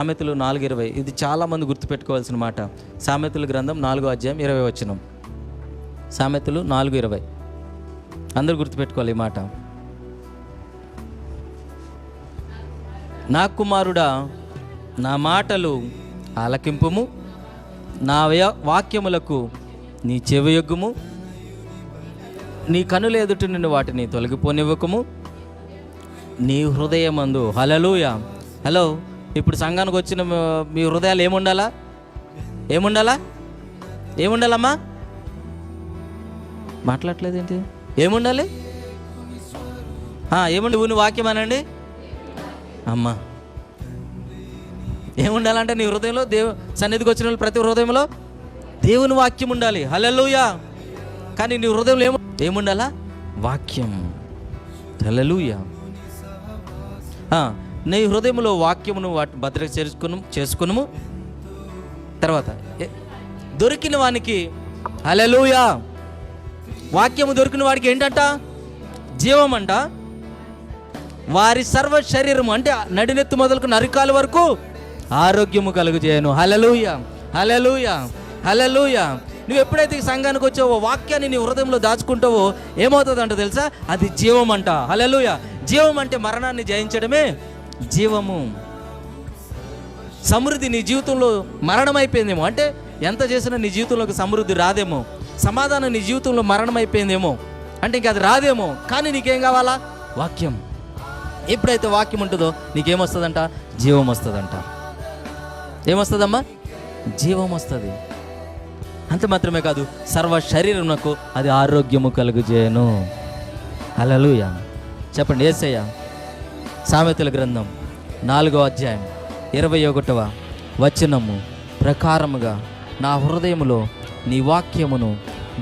సామెతలు నాలుగు ఇరవై ఇది చాలామంది గుర్తుపెట్టుకోవాల్సిన మాట. సామెతలు గ్రంథం నాలుగో అధ్యాయం ఇరవై వచ్చినం సామెతలు నాలుగు ఇరవై అందరూ గుర్తుపెట్టుకోవాలి ఈ మాట. నా కుమారుడా నా మాటలు ఆలకింపుము నా వాక్యములకు నీ చెవియొగ్గుము నీ కనుల ఎదుటి నుండి వాటిని తొలగిపోనివ్వకము. నీ హృదయమందు హలలుయా హలో. ఇప్పుడు సంఘానికి వచ్చిన మీ- హృదయాలు ఏముండాలా? ఏముండాలా? ఏముండాలమ్మా? మాట్లాడలేదేంటి ఏముండాలి? ఏముండి ఊని వాక్యం అనండి. అమ్మా. ఏముండాలంటే నీ హృదయంలో దేవు సన్నిధికి వచ్చిన వాళ్ళు ప్రతి హృదయంలో దేవుని వాక్యం ఉండాలి. హలలుయా కానీ నీ హృదయంలో ఏము ఏముండాలా? వాక్యం. హలలుయా నీ హృదయంలో వాక్యమును వాటి భద్రత చేసుకును చేసుకును తర్వాత దొరికిన వానికి హలలుయా వాక్యము దొరికిన వాడికి ఏంటంట? జీవం అంట. వారి సర్వ శరీరం అంటే నడినెత్తు మొదలకు నరికాల వరకు ఆరోగ్యము కలుగుచేయను. హలలుయ హలలుయ హలలుయ నువ్వు ఎప్పుడైతే ఈ సంఘానికి వచ్చావో వాక్యాన్ని నీ హృదయంలో దాచుకుంటావో ఏమవుతుందంట తెలుసా? అది జీవం అంట. హలలుయ జీవం అంటే మరణాన్ని జయించడమే. జీవము. సమృద్ధి నీ జీవితంలో మరణం అయిపోయిందేమో అంటే ఎంత చేసినా నీ జీవితంలోకి సమృద్ధి రాదేమో. సమాధానం నీ జీవితంలో మరణం అయిపోయిందేమో అంటే ఇంక అది రాదేమో. కానీ నీకేం కావాలా? వాక్యం. ఎప్పుడైతే వాక్యం ఉంటుందో నీకేమొస్తుందంట? జీవం వస్తుందంట. ఏమొస్తుందమ్మా? జీవం వస్తుంది. అంత మాత్రమే కాదు సర్వ శరీరంకు అది ఆరోగ్యము కలుగుజేయను. హల్లెలూయా. చెప్పండి ఏసయ్యా. సామెతల గ్రంథం నాలుగో అధ్యాయం ఇరవై ఒకటవ వచనము ప్రకారముగా నా హృదయములో నీ వాక్యమును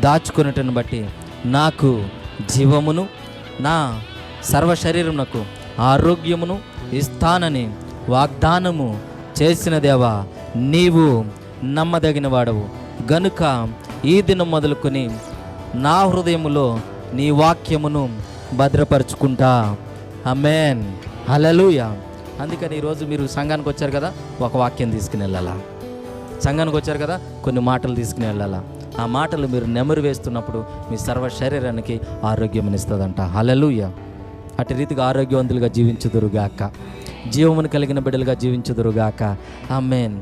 దాచుకున్నటను బట్టి నాకు జీవమును నా సర్వ శరీరమునకు ఆరోగ్యమును ఇస్తానని వాగ్దానము చేసిన దేవా నీవు నమ్మదగిన వాడవు గనుక ఈ దినం మొదలుకొని నా హృదయములో నీ వాక్యమును భద్రపరుచుకుంటా. అమేన్ హలలుయా అందుకని ఈరోజు మీరు సంఘానికి వచ్చారు కదా ఒక వాక్యం తీసుకుని వెళ్ళాలా? సంఘానికి వచ్చారు కదా కొన్ని మాటలు తీసుకుని వెళ్ళాలా? ఆ మాటలు మీరు నెమరు వేస్తున్నప్పుడు మీ సర్వ శరీరానికి ఆరోగ్యం ఇస్తుందంట. హలలుయ అటు రీతిగా ఆరోగ్యవంతులుగా జీవించుదురుగాక. జీవమును కలిగిన బిడ్డలుగా జీవించుదురుగాక. ఆ మెయిన్